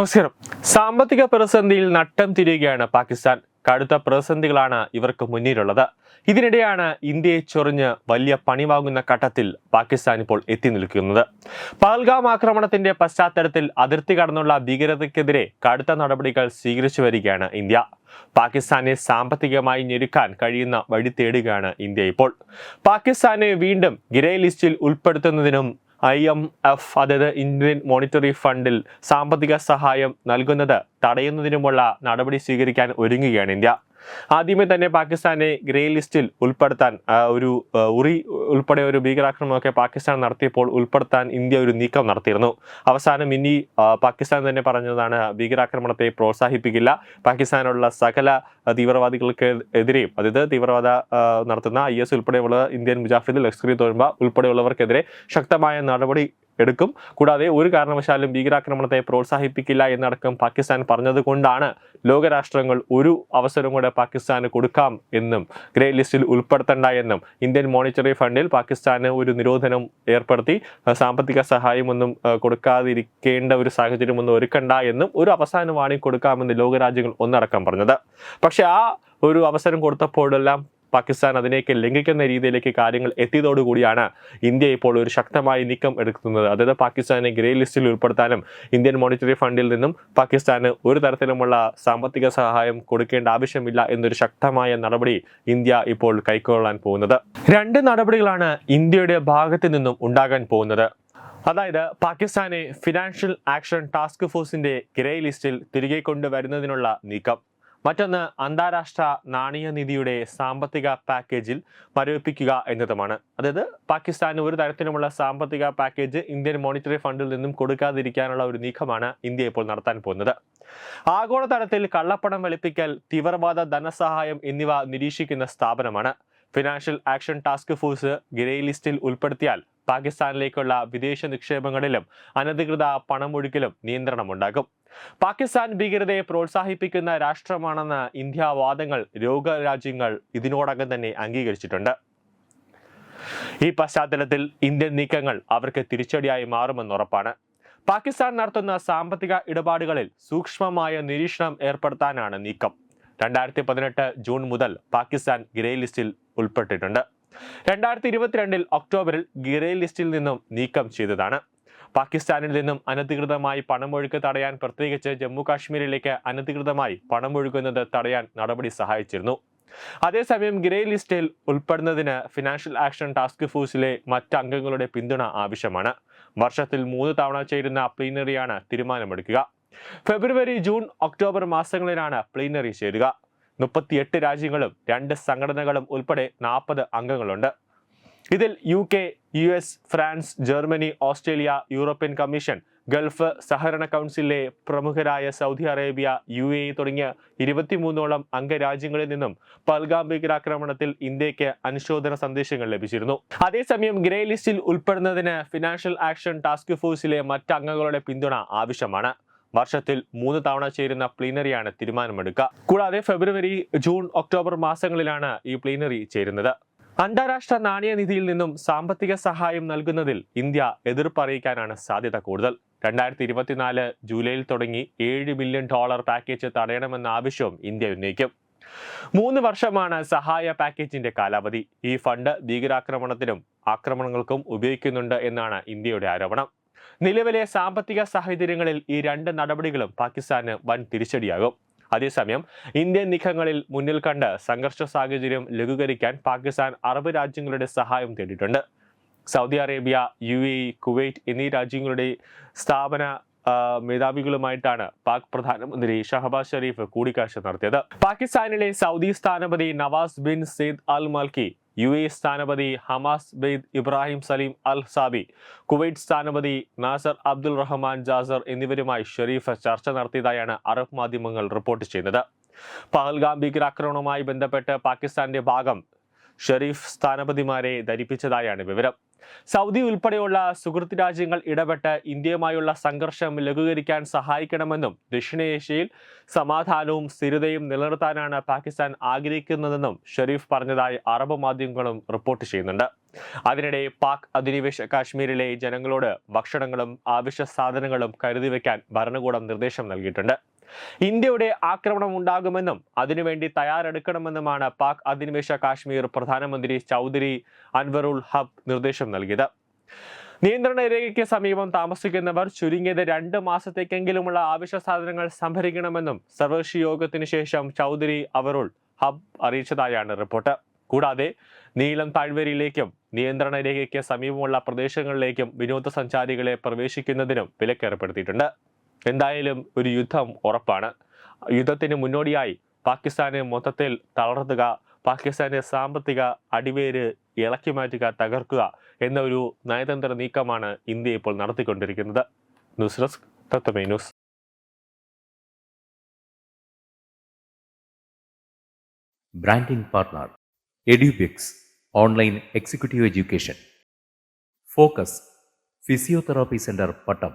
നമസ്കാരം. സാമ്പത്തിക പ്രതിസന്ധിയിൽ നട്ടം തിരിയുകയാണ് പാകിസ്ഥാൻ. കടുത്ത പ്രതിസന്ധികളാണ് ഇവർക്ക് മുന്നിലുള്ളത്. ഇതിനിടെയാണ് ഇന്ത്യയെ ചൊറിഞ്ഞ് വലിയ പണി വാങ്ങുന്ന ഘട്ടത്തിൽ പാകിസ്ഥാൻ ഇപ്പോൾ എത്തി നിൽക്കുന്നത്. പഹൽഗാം ആക്രമണത്തിന്റെ പശ്ചാത്തലത്തിൽ അതിർത്തി കടന്നുള്ള ഭീകരതയ്ക്കെതിരെ കടുത്ത നടപടികൾ സ്വീകരിച്ചു വരികയാണ് ഇന്ത്യ. പാകിസ്ഥാനെ സാമ്പത്തികമായി ഞെരുക്കാൻ കഴിയുന്ന വഴി തേടുകയാണ് ഇന്ത്യ ഇപ്പോൾ. പാകിസ്ഥാനെ വീണ്ടും ഗ്രേ ലിസ്റ്റിൽ ഉൾപ്പെടുത്തുന്നതിനും ഐ എം എഫ് അതായത് ഇന്ത്യൻ മോണിറ്ററി ഫണ്ടിൽ സാമ്പത്തിക സഹായം നൽകുന്നത് തടയുന്നതിനുമുള്ള നടപടി സ്വീകരിക്കാൻ ഒരുങ്ങുകയാണ് ഇന്ത്യ. ആദ്യമേ തന്നെ പാകിസ്ഥാനെ ഗ്രേ ലിസ്റ്റിൽ ഉൾപ്പെടുത്താൻ ഒരു ഉറി ഉൾപ്പെടെ ഒരു ഭീകരാക്രമണമൊക്കെ പാകിസ്ഥാൻ നടത്തിയപ്പോൾ ഉൾപ്പെടുത്താൻ ഇന്ത്യ ഒരു നീക്കം നടത്തിയിരുന്നു. അവസാനം ഇനി പാകിസ്ഥാൻ തന്നെ പറഞ്ഞതാണ് ഭീകരാക്രമണത്തെ പ്രോത്സാഹിപ്പിക്കില്ല. പാകിസ്ഥാനുള്ള സകല തീവ്രവാദികൾക്ക് എതിരെയും അതായത് തീവ്രവാദ നടത്തുന്ന ഐ എസ് ഉൾപ്പെടെയുള്ള ഇന്ത്യൻ മുജാഫിദ് ലഷ്കർ തോഴുമ്പ ഉൾപ്പെടെയുള്ളവർക്കെതിരെ ശക്തമായ നടപടി എടുക്കും. കൂടാതെ ഒരു കാരണവശാലും ഭീകരാക്രമണത്തെ പ്രോത്സാഹിപ്പിക്കില്ല എന്നടക്കം പാകിസ്ഥാൻ പറഞ്ഞതുകൊണ്ടാണ് ലോകരാഷ്ട്രങ്ങൾ ഒരു അവസരം കൂടെ പാകിസ്ഥാന് കൊടുക്കാം എന്നും ഗ്രേ ലിസ്റ്റിൽ ഉൾപ്പെടുത്തണ്ട എന്നും ഇന്ത്യൻ മോണിറ്ററി ഫണ്ടിൽ പാകിസ്ഥാന് ഒരു നിരോധനം ഏർപ്പെടുത്തി. സാമ്പത്തിക സഹായമൊന്നും കൊടുക്കാതിരിക്കേണ്ട ഒരു സാഹചര്യമൊന്നും ഒരുക്കണ്ട എന്നും ഒരു അവസാന വാണി കൊടുക്കാമെന്ന് ലോകരാജ്യങ്ങൾ ഒന്നടക്കം പറഞ്ഞത്. പക്ഷേ ആ ഒരു അവസരം കൊടുത്തപ്പോഴെല്ലാം പാകിസ്ഥാൻ അതിനേക്ക് ലംഘിക്കുന്ന രീതിയിലേക്ക് കാര്യങ്ങൾ എത്തിയതോടുകൂടിയാണ് ഇന്ത്യ ഇപ്പോൾ ഒരു ശക്തമായ നീക്കം എടുക്കുന്നത്. അതായത് പാകിസ്ഥാനെ ഗ്രേ ലിസ്റ്റിൽ ഉൾപ്പെടുത്താനും ഇന്ത്യൻ മോണിറ്ററി ഫണ്ടിൽ നിന്നും പാകിസ്ഥാന് ഒരു തരത്തിലുമുള്ള സാമ്പത്തിക സഹായം കൊടുക്കേണ്ട ആവശ്യമില്ല എന്നൊരു ശക്തമായ നടപടി ഇന്ത്യ ഇപ്പോൾ കൈക്കൊള്ളാൻ പോകുന്നത്. രണ്ട് നടപടികളാണ് ഇന്ത്യയുടെ ഭാഗത്ത് നിന്നും ഉണ്ടാകാൻ പോകുന്നത്. അതായത് പാകിസ്ഥാനെ ഫിനാൻഷ്യൽ ആക്ഷൻ ടാസ്ക് ഫോഴ്സിന്റെ ഗ്രേ ലിസ്റ്റിൽ തിരികെ കൊണ്ടുവരുന്നതിനുള്ള നീക്കം. മറ്റൊന്ന് അന്താരാഷ്ട്ര നാണയ നിധിയുടെ സാമ്പത്തിക പാക്കേജിൽ മരവിപ്പിക്കുക എന്നതുമാണ്. അതായത് പാകിസ്ഥാന് ഒരു തരത്തിലുമുള്ള സാമ്പത്തിക പാക്കേജ് ഇന്ത്യൻ മോണിറ്ററി ഫണ്ടിൽ നിന്നും കൊടുക്കാതിരിക്കാനുള്ള ഒരു നീക്കമാണ് ഇന്ത്യ ഇപ്പോൾ നടത്താൻ പോകുന്നത്. ആഗോളതലത്തിൽ കള്ളപ്പണം വെളുപ്പിക്കൽ തീവ്രവാദ ധനസഹായം എന്നിവ നിരീക്ഷിക്കുന്ന സ്ഥാപനമാണ്. Financial action task force grey ലിസ്റ്റിൽ ഉൾപ്പെടുത്തിയാൽ പാകിസ്ഥാനിലേക്കുള്ള വിദേശ നിക്ഷേപങ്ങളിലും അനധികൃത പണമൊഴുക്കിലും നിയന്ത്രണമുണ്ടാകും. പാകിസ്ഥാൻ ഭീകരതയെ പ്രോത്സാഹിപ്പിക്കുന്ന രാഷ്ട്രമാണെന്ന ഇന്ത്യ വാദങ്ങൾ രോഗരാജ്യങ്ങൾ ഇതിനോടകം തന്നെ അംഗീകരിച്ചിട്ടുണ്ട്. ഈ പശ്ചാത്തലത്തിൽ ഇന്ത്യൻ നീക്കങ്ങൾ അവർക്ക് തിരിച്ചടിയായി മാറുമെന്ന് ഉറപ്പാണ്. പാകിസ്ഥാൻ നടത്തുന്ന സാമ്പത്തിക ഇടപാടുകളിൽ സൂക്ഷ്മമായ നിരീക്ഷണം ഏർപ്പെടുത്താനാണ് നീക്കം. രണ്ടായിരത്തി പതിനെട്ട് ജൂൺ മുതൽ പാകിസ്ഥാൻ ഗ്രേ ലിസ്റ്റിൽ ഉൾപ്പെട്ടിട്ടുണ്ട്. രണ്ടായിരത്തി ഇരുപത്തിരണ്ടിൽ ഒക്ടോബറിൽ ഗ്രേ ലിസ്റ്റിൽ നിന്നും നീക്കം ചെയ്തതാണ്. പാകിസ്ഥാനിൽ നിന്നും അനധികൃതമായി പണമൊഴുക്ക് തടയാൻ പ്രത്യേകിച്ച് ജമ്മു കാശ്മീരിലേക്ക് അനധികൃതമായി പണമൊഴുകുന്നത് തടയാൻ നടപടി സഹായിച്ചിരുന്നു. അതേസമയം ഗ്രേ ലിസ്റ്റിൽ ഉൾപ്പെടുന്നതിന് ഫിനാൻഷ്യൽ ആക്ഷൻ ടാസ്ക് ഫോഴ്സിലെ മറ്റ് അംഗങ്ങളുടെ പിന്തുണ ആവശ്യമാണ്. വർഷത്തിൽ മൂന്ന് തവണ ചേരുന്ന പ്ലീനറിയാണ് തീരുമാനമെടുക്കുക. ഫെബ്രുവരി ജൂൺ ഒക്ടോബർ മാസങ്ങളിലാണ് പ്ലീനറി ചേരുക. മുപ്പത്തിയെട്ട് രാജ്യങ്ങളും രണ്ട് സംഘടനകളും ഉൾപ്പെടെ നാൽപ്പത് അംഗങ്ങളുണ്ട്. ഇതിൽ U K U S France Germany Australia European commission Gulf സഹകരണ കൗൺസിലിലെ പ്രമുഖരായ Saudi Arabia U A E തുടങ്ങിയ ഇരുപത്തിമൂന്നോളം അംഗരാജ്യങ്ങളിൽ നിന്നും പൽഗാം ഭീകരാക്രമണത്തിൽ ഇന്ത്യയ്ക്ക് അനുശോചന സന്ദേശങ്ങൾ ലഭിച്ചിരുന്നു. അതേസമയം ഗ്രേ ലിസ്റ്റിൽ ഉൾപ്പെടുന്നതിന് ഫിനാൻഷ്യൽ ആക്ഷൻ ടാസ്ക് ഫോഴ്സിലെ മറ്റ് അംഗങ്ങളുടെ പിന്തുണ ആവശ്യമാണ്. വർഷത്തിൽ മൂന്ന് തവണ ചേരുന്ന പ്ലീനറിയാണ് തീരുമാനമെടുക്കുക. കൂടാതെ ഫെബ്രുവരി ജൂൺ ഒക്ടോബർ മാസങ്ങളിലാണ് ഈ പ്ലീനറി ചേരുന്നത്. അന്താരാഷ്ട്ര നാണയനിധിയിൽ നിന്നും സാമ്പത്തിക സഹായം നൽകുന്നതിൽ ഇന്ത്യ എതിർപ്പ് അറിയിക്കാനാണ് സാധ്യത കൂടുതൽ. രണ്ടായിരത്തി ഇരുപത്തിനാല് ജൂലൈയിൽ തുടങ്ങി ഏഴ് ബില്യൺ ഡോളർ പാക്കേജ് തടയണമെന്ന ആവശ്യവും ഇന്ത്യ ഉന്നയിക്കും. മൂന്ന് വർഷമാണ് സഹായ പാക്കേജിന്റെ കാലാവധി. ഈ ഫണ്ട് ഭീകരാക്രമണത്തിനും ആക്രമണങ്ങൾക്കും ഉപയോഗിക്കുന്നുണ്ട് എന്നാണ് ഇന്ത്യയുടെ ആരോപണം. നിലവിലെ സാമ്പത്തിക സാഹചര്യങ്ങളിൽ ഈ രണ്ട് നടപടികളും പാകിസ്ഥാന് വൻ തിരിച്ചടിയാകും. അതേസമയം ഇന്ത്യൻ നീക്കങ്ങളിൽ മുന്നിൽ കണ്ട് സംഘർഷ സാഹചര്യം ലഘൂകരിക്കാൻ പാകിസ്ഥാൻ അറബ് രാജ്യങ്ങളുടെ സഹായം തേടിയിട്ടുണ്ട്. Saudi Arabia U A Kuwait എന്നീ രാജ്യങ്ങളുടെ സ്ഥാപന മേധാവികളുമായിട്ടാണ് പാക് പ്രധാനമന്ത്രി ഷഹബാസ് ഷെരീഫ് കൂടിക്കാഴ്ച നടത്തിയത്. പാകിസ്ഥാനിലെ സൗദി സ്ഥാനപതി Nawaz Bin Saeed Al Malki U A സ്ഥാനപതി Hamas Baid Ibrahim Saleem Al Sabi Kuwait സ്ഥാനപതി നാസർ അബ്ദുൾ റഹ്മാൻ ജാസർ എന്നിവരുമായി ഷെരീഫ് ചർച്ച നടത്തിയതായാണ് അറബ് മാധ്യമങ്ങൾ റിപ്പോർട്ട് ചെയ്യുന്നത്. പഹൽഗാം ഭീകരാക്രമണവുമായി ബന്ധപ്പെട്ട് പാകിസ്ഥാന്റെ ഭാഗം ഷെരീഫ് സ്ഥാനപതിമാരെ ധരിപ്പിച്ചതായാണ് വിവരം. സൗദി ഉൾപ്പെടെയുള്ള സുഹൃത്ത് രാജ്യങ്ങൾ ഇടപെട്ട് ഇന്ത്യയുമായുള്ള സംഘർഷം ലഘൂകരിക്കാൻ സഹായിക്കണമെന്നും ദക്ഷിണേഷ്യയിൽ സമാധാനവും സ്ഥിരതയും നിലനിർത്താനാണ് പാകിസ്ഥാൻ ആഗ്രഹിക്കുന്നതെന്നും ഷെരീഫ് പറഞ്ഞതായി അറബ് മാധ്യമങ്ങളും റിപ്പോർട്ട് ചെയ്യുന്നുണ്ട്. അതിനിടെ പാക് അധിനിവേശ കാശ്മീരിലെ ജനങ്ങളോട് ഭക്ഷണങ്ങളും ആവശ്യ സാധനങ്ങളും കരുതി വയ്ക്കാൻ ഭരണകൂടം നിർദ്ദേശം നൽകിയിട്ടുണ്ട്. ഇന്ത്യയുടെ ആക്രമണം ഉണ്ടാകുമെന്നും അതിനുവേണ്ടി തയ്യാറെടുക്കണമെന്നുമാണ് പാക് അധിനിവേശ കാശ്മീർ പ്രധാനമന്ത്രി ചൗധരി അൻവറുൽ ഹബ് നിർദ്ദേശം നൽകിയത്. നിയന്ത്രണ രേഖയ്ക്ക് സമീപം താമസിക്കുന്നവർ ചുരുങ്ങിയത് രണ്ട് മാസത്തേക്കെങ്കിലുമുള്ള ആവശ്യ സാധനങ്ങൾ സംഭരിക്കണമെന്നും സർവകക്ഷി യോഗത്തിന് ശേഷം ചൗധരി അവറുൾ ഹബ് അറിയിച്ചതായാണ് റിപ്പോർട്ട്. കൂടാതെ നീലം താഴ്വരയിലേക്കും നിയന്ത്രണ രേഖയ്ക്ക് സമീപമുള്ള പ്രദേശങ്ങളിലേക്കും വിനോദസഞ്ചാരികളെ പ്രവേശിക്കുന്നതിനും വിലക്കേർപ്പെടുത്തിയിട്ടുണ്ട്. എന്തായാലും ഒരു യുദ്ധം ഉറപ്പാണ്. യുദ്ധത്തിന് മുന്നോടിയായി പാകിസ്ഥാനെ മൊത്തത്തിൽ തളർത്തുക പാകിസ്ഥാന്റെ സാമ്പത്തിക അടിവേര് ഇളക്കി മാറ്റുക തകർക്കുക എന്ന ഒരു നയതന്ത്ര നീക്കമാണ് ഇന്ത്യ ഇപ്പോൾ നടത്തിക്കൊണ്ടിരിക്കുന്നത്. News desk തത്തമേ news. EduBix Online Executive Education Focus Physiotherapy Center Pattam